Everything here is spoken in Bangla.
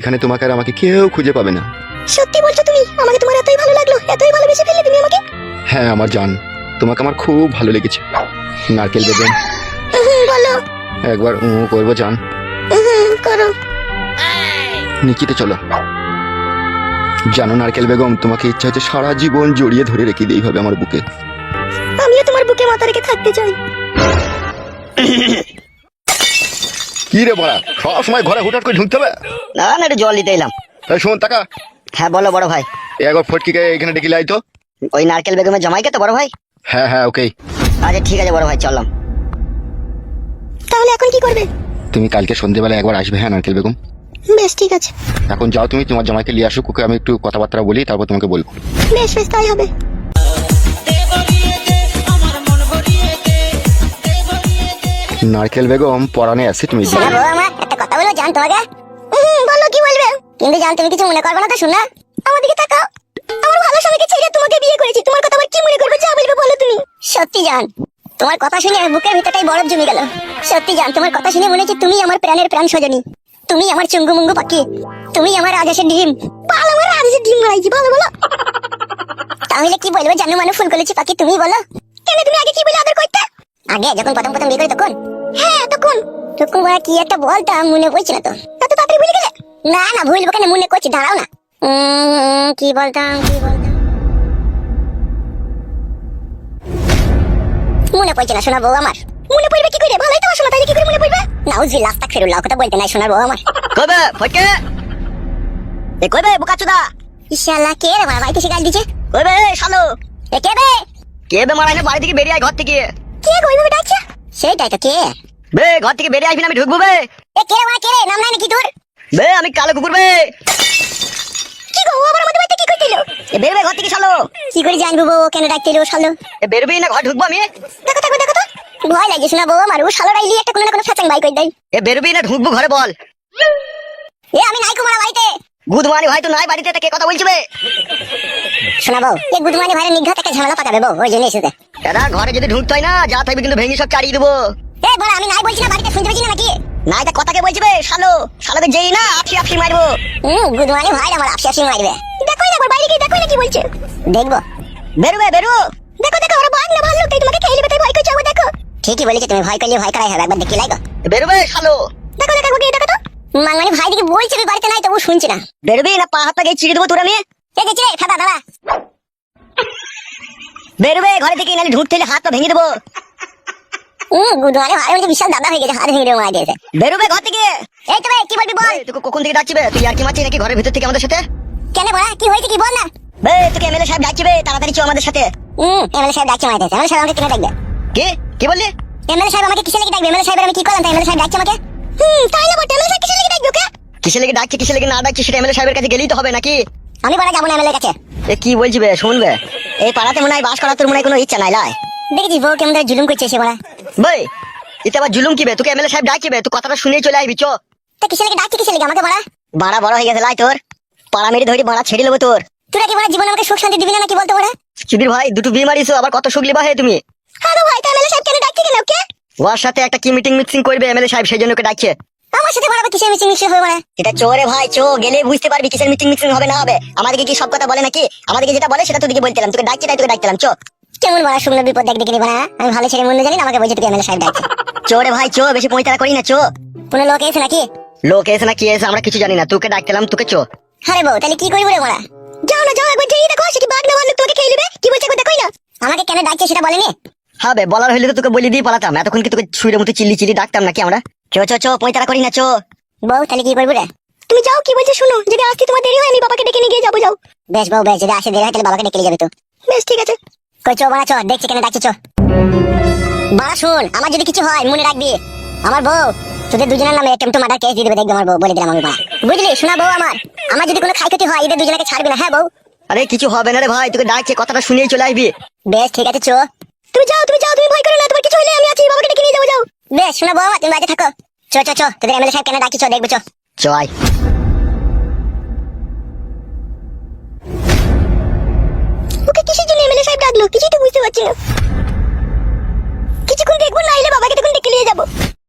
এখানে তোমাকে আর আমাকে কেউ খুঁজে পাবে না। সত্যি বলছো তুমি? আমাকে তোমার এতই ভালো লাগল এতই ভালোবেসে ফেললে তুমি আমাকে? হ্যাঁ আমার জান তোমাকে আমার খুব ভালো লেগেছে। নারকেল বেগম হুম, বলো। একবার উ করব জান। করো। নিকিতে চলো। জানো নারকেল বেগম তোমাকে ইচ্ছা হচ্ছে সারা জীবন জড়িয়ে ধরে রেখে দিই এইভাবে আমার বুকে। আমিও তোমার বুকে মাথা রেখে থাকতে চাই। কি রে বড়া সব সময় ঘরে হুটাট করে ঢুকতে হবে? না না একটু জল দিতে এলাম। তাই শোন টাকা। হ্যাঁ বলো বড় ভাই। একবার ফটকিকে এখানে ডেকে লাই তো। ওই নারকেল বেগমের জামাইকে তো বড় ভাই? হ্যাঁ হ্যাঁ ওকে আচ্ছা ঠিক আছে বড় ভাই চললাম। তাহলে এখন কি করবে? তুমি কালকে সন্ধ্যেবেলা একবার আসবে হ্যাঁ নারকেল বেগম? বেশ ঠিক আছে। এখন যাও তুমি তোমার জামাইকে নিয়ে আসো ওকে আমি একটু কথাবার্তা বলি তারপর তোমাকে বলব। বেশ বেশ তাই হবে। নারকেল বেগম পরানে অ্যাসিড মিশিয়ে একটা কথা বলো জান তোমাকে বলো, কি বলবে? কিন্তু জান, তুমি কিছু মনে করবে না তো, শোনা। আমার দিকে তাকাও। আমার ভালো স্বামীকে ছেড়ে তোমাকে বিয়ে করেছি। তোমার কথা আবার কি মনে করবে? যা বলবে বলো তুমি। সত্যি, জান, তোমার কথা শুনে বুকের ভিতরটাই বরফ জমে গেল। সত্যি, জান, তোমার কথা শুনে মনে হচ্ছে তুমি আমার প্রাণের প্রাণ সজনী। তুমি আমার চুঙ্গু মুঙ্গু পাখি। তুমি আমার আদেশের ডিম। পাল আমার আদেশে ডিম মারাইছি ভালো বলো। তাহলে কি বলব? জানু মানে ফুল করেছি পাখি তুমি বলো। কেন তুমি আগে কি বলে আদর করতে? আগে যখন প্রথম প্রথম বিয়ে করি তখন? হ্যাঁ তখন। তখন বলা কি একটা বলতাম মনে পড়ছে না তো। এত তাড়াতাড়ি ভুলে গেলে? না না ভুলবো কেন? মনে করছি দাঁড়াও না। কি বলতাম কি বলতাম? মনে পড়ছে না শোনা বউ আমার। মনে পড়বে কি করে? ভালোই তো আসো না তাই কি করে মনে পড়বে? নাউজি লাস্তা ফেরুল্লাহ কথা বলতে নাই শোনার বউ আমার। কবে? ফটকে? এ কবে বোকা চোদা? ইশাল্লাহ কে রে মারা? বাড়িতে শিকাল দিছে কবে শালো? এ কে বে? কে বে মারা বাড়ি থেকে বেরিয়ে আয় ঘর থেকে। কে গো ওইভাবে ডাকছে? সেইটাই তো কে? বে ঘর থেকে বেরিয়ে আসবি না আমি ঢুকবো বে। এ কে মারা কে রে? নাম নাই নাকি তোর? বে আমি কালো কুকুর বে। কি গো ও আবার আমাদের বাড়িতে কি করছিল? এ বেরবে ঘর থেকে শালো কি করে জানব বউ কেন ডাকতে ও শালো? এ বেরবি না ঘর ঢুকবো আমি। দেখো দেখো দেখো তো। ভয় লাগে শোনা বউ আমার ও শালো ডাইলি একটা কোনো না কোনো ফ্যাচাং বাই করে দেয়। এ বেরবি না ঢুকবো ঘরে বল। এ আমি নাই কুমারা বাড়িতে। গুদমানি ভাই তো নাই বাড়িতে তা কে কথা বলছে বে। শোনা বউ এ গুদমানি ভাইয়ের নিঘাত একটা ঝামেলা পাকাবে বউ ওই জন্য এসেছে। এরা ঘরে যদি ঢুকতে হয় না যা থাকবি কিন্তু ভেঙে সব চাড়িয়ে দেবো। এ বড় আমি নাই বলছি না বাড়িতে শুনতে পেয়েছি না নাকি? নাই তা কথা কে বলছে বে শালো। শালোকে যেই না আপসি আপসি মারবো। হুম গুদমানি ভাই আমার আপসি আপসি মারবে। দেখো না বাইরে গিয়ে দেখো না কি বলছে। দেখব। বেরবে বেরু। দেখো দেখো ওরা ভাগ না ভালো তাই তোমাকে খেয়ে নেবে তাই ভয় করছে দেখো। ঠিকই বলেছে তুমি ভয় করলে ভয় করাই হবে একবার দেখি লাগো। বেরবে শালো। দেখো দেখো গিয়ে দেখো তো। মাঙ্গানি ভাই দিকে বলছে আমি বাড়িতে নাই তবু শুনছি না। বেরবি না পা গিয়ে চিড়ে দেবো তোর এ গেছি রে? ফাদা দাঁড়া বেরবে ঘরে থেকে ঢুকতে হলে হাত পা ভেঙে দেবো। হুম গুদমানি ভাই আমার বিশাল দাদা হয়ে গেছে হাত ভেঙে দিয়ে মারা দিয়েছে বেরোবে ঘর থেকে। এই তো বে, কি বলবি বল? কখন থেকে তুই আর কি মারছিস নাকি ঘরের ভিতর থেকে আমাদের সাথে? কেন বলা? কি হয়েছে কি বল না। বে তোকে এমএলএ সাহেব ডাকছিবে তাড়াতাড়ি চো আমাদের সাথে। হুম এমএলএ সাহেব ডাকছে মারা দিয়েছে এমএলএ সাহেব আমাকে কেন ডাকবে? কি? কি বললি? এমএলএ সাহেব আমাকে কিসে লেগে ডাকবে? এমএলএ সাহেবের আমি কি করলাম? তাই এমএলএ সাহেব ডাকছে আমাকে? হুম তাইলে বটে? আমি কিসে লেগে ডাকবো কিসে লেগে ডাকছে কিসে লেগে না ডাকছে সেটা এমএলএ সাহেবের কাছে গেলেই তো হবে নাকি? আমি বলা যাব না এমএলএ কাছে। এ কি বলছিবে শুনবে এই পাড়াতে মনে হয় বাস করার তোর মনে হয় কোনো ইচ্ছা নাই লাই দেখেছি বউ কেমন ধরে জুলুম করছে সে বলা বই এতে আবার জুলুম কিবে? তোকে এমএলএ সাহেব ডাকিবে তুই কথাটা শুনেই চলে আসবি চো। তা কিসে লেগে ডাকছে কিসে লেগে আমাকে বলা। বাড়া বড় হয়ে গেছে লাই তোর। পাড়া মেরে ধরে বাড়া ছেড়ে নেব তোর। তুই কি বলা জীবন আমাকে সুখ শান্তি দিবি না নাকি বলতে বলা সুধীর ভাই দুটো বিয়ে মারিছো আবার কত সুখ লিবা হে তুমি? হ্যাঁ ভাই তাই মেলে সাহেব কেন ডাকছে কেন? ওকে ওর সাথে একটা কি মিটিং মিটিং করবে এমএলএ সাহেব সেই জন্য ওকে ডাকছে। আমার সাথে বলা কিসে মিচিং মিচিং হবে বলা এটা চোরে ভাই চো গেলে বুঝতে পারবি কিসের মিটিং মিটিং হবে না হবে। আমাদেরকে কি সব কথা বলে নাকি? আমাদেরকে যেটা বলে সেটা তোকে বলতেলাম তোকে ডাকছে তাই তোকে ডাকতেলাম চো। কেমন বলা শুনলো বিপদ দেখ দেখে বলা আমি ভালো ছেলে মন্দ জানি আমাকে বলছে তুই এমএলএ সাহেব ডাকছে চোরে ভাই চো বেশি পঁয়তারা করি না চো। কোনো লোক এসে নাকি? লোক এসে না কি এসে আমরা কিছু জানি না। তোকে ডাকতেলাম তোকে চো। আরে বউ তাহলে কি করব রে যাও না যাও একবার যেই দেখো সে কি বাঘ না তোমাকে খেয়ে নেবে? কি বলছে একবার দেখোই না। আমাকে কেন ডাকছে সেটা বলেনি? হবে বলার হইলে তো তোকে বলে দিয়ে পালাতাম। এতক্ষণ কি তোকে শুয়ের মতো চিল্লি চিল্লি ডাকতাম নাকি আমরা? চো চো চো পঁয়তারা করি না চো। বউ তাহলে কি করব রে? তুমি যাও কি বলছে শুনো। যদি আসতে তোমার দেরি হয় আমি বাবাকে ডেকে নিয়ে গিয়ে যাব যাও। বেশ বউ বেশ যদি আসে দেরি হয় তাহলে বাবাকে ডেকে নিয়ে যাবে তো বেশ ঠিক আছে। কই চো বাড়া চো দেখছি কেন ডাকছি চো। বাড়া শুন আমার যদি কিছু হয় মনে রাখবি। আমার বউ তোদের দুজনের নামে টেম্পটো মার্ডার কেস দিয়ে দেবে দেখবি আমার বউ বলে দিলাম আমি বাড়া। বুঝলি? শোনা বউ আমার আমার যদি কোনো ক্ষয়ক্ষতি হয় এদের দুজনকে ছাড়বি না হ্যাঁ বউ? আরে কিছু হবে না রে ভাই তোকে ডাকছে কথাটা শুনেই চলে আসবি। বেশ ঠিক আছে চো। তুমি যাও তুমি যাও তুমি ভয় করো না তোমার কিছু হলে আমি আছি বাবাকে ডেকে নিয়ে যাব যাও বেশ শোনা আমার তুমি বাজে থাকো। চো চো চো তোদের এমএলএ সাহেব কেন ডাকি চো দেখব চো। চয় ওকে কিসের জন্য এমএলএ সাহেব ডাকলো? কিছুই তো বুঝতে পারছি না। কিছুক্ষণ দেখব না এলে বাবাকে তখন ডেকে নিয়ে যাব।